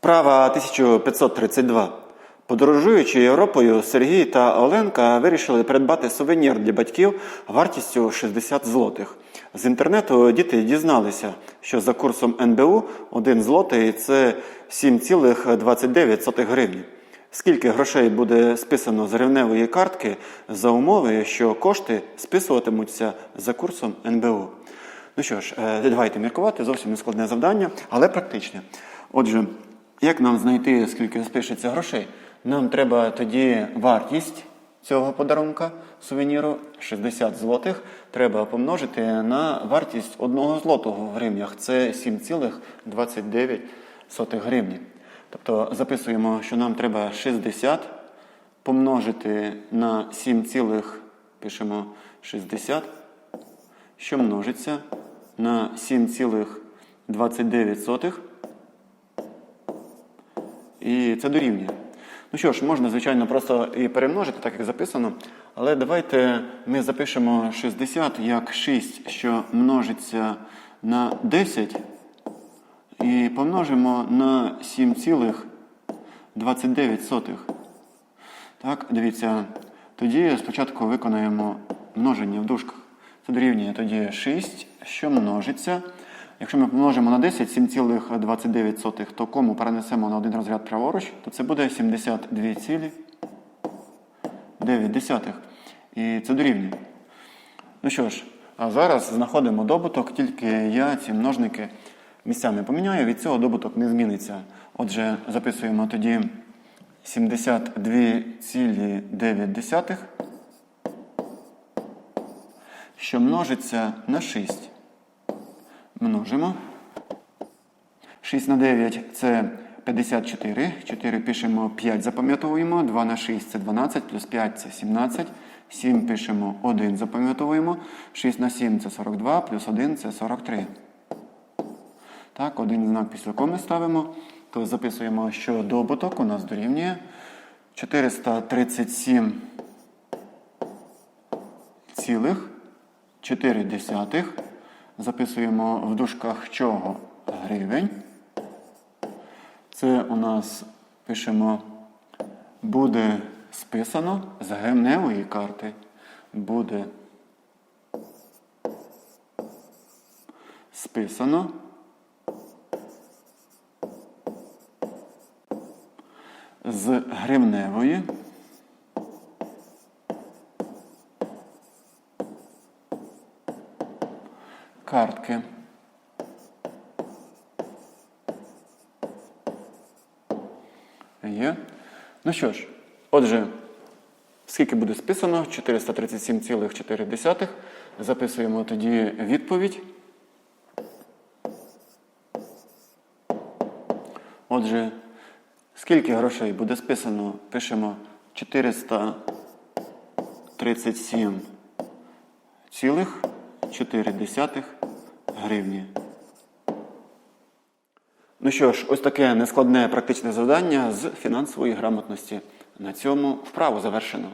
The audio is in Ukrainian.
Вправа 1532. Подорожуючи Європою, Сергій та Оленка вирішили придбати сувенір для батьків вартістю 60 злотих. З інтернету діти дізналися, що за курсом НБУ 1 злотий це 7,29 гривні. Скільки грошей буде списано з гривневої картки за умови, що кошти списуватимуться за курсом НБУ? Ну що ж, е, давайте міркувати, зовсім не складне завдання, але практичне. Отже, як нам знайти, скільки спишеться грошей? Нам треба тоді вартість цього подарунка сувеніру 60 злотих. Треба помножити на вартість одного злотого в гривнях. Це 7,29 гривні. Тобто записуємо, що нам треба 60 помножити на 7, пишемо 60 що множиться на 7,29. І це дорівнює. Ну що ж, можна, звичайно, просто і перемножити, так як записано. Але давайте ми запишемо 60 як 6, що множиться на 10, і помножимо на 7,29. Так, дивіться, тоді спочатку виконаємо множення в дужках. Це дорівнює тоді 6, що множиться. Якщо ми помножимо на 10, 7,29, то кому перенесемо на один розряд праворуч, то це буде 72,9. І це дорівнює. Ну що ж, а зараз знаходимо добуток, тільки я ці множники місцями поміняю, від цього добуток не зміниться. Отже, записуємо тоді 72,9 що множиться на 6. Множимо. 6 на 9 це 54. 4 пишемо 5, запам'ятовуємо. 2 на 6 це 12, плюс 5 це 17. 7 пишемо 1, запам'ятовуємо. 6 на 7 це 42, плюс 1 це 43. Так, один знак після коми ставимо. То записуємо, що добуток у нас дорівнює 437 цілих 4 десятих. Записуємо в дужках чого гривень. Це у нас пишемо буде списано з гривневої карти. Буде списано. З гривневої. Картки. Є. Ну що ж, отже, скільки буде списано? 437,4. Записуємо тоді відповідь. Отже, скільки грошей буде списано? Пишемо 437 цілих 4 гривні. Ну що ж, ось таке нескладне практичне завдання з фінансової грамотності. На цьому вправу завершено.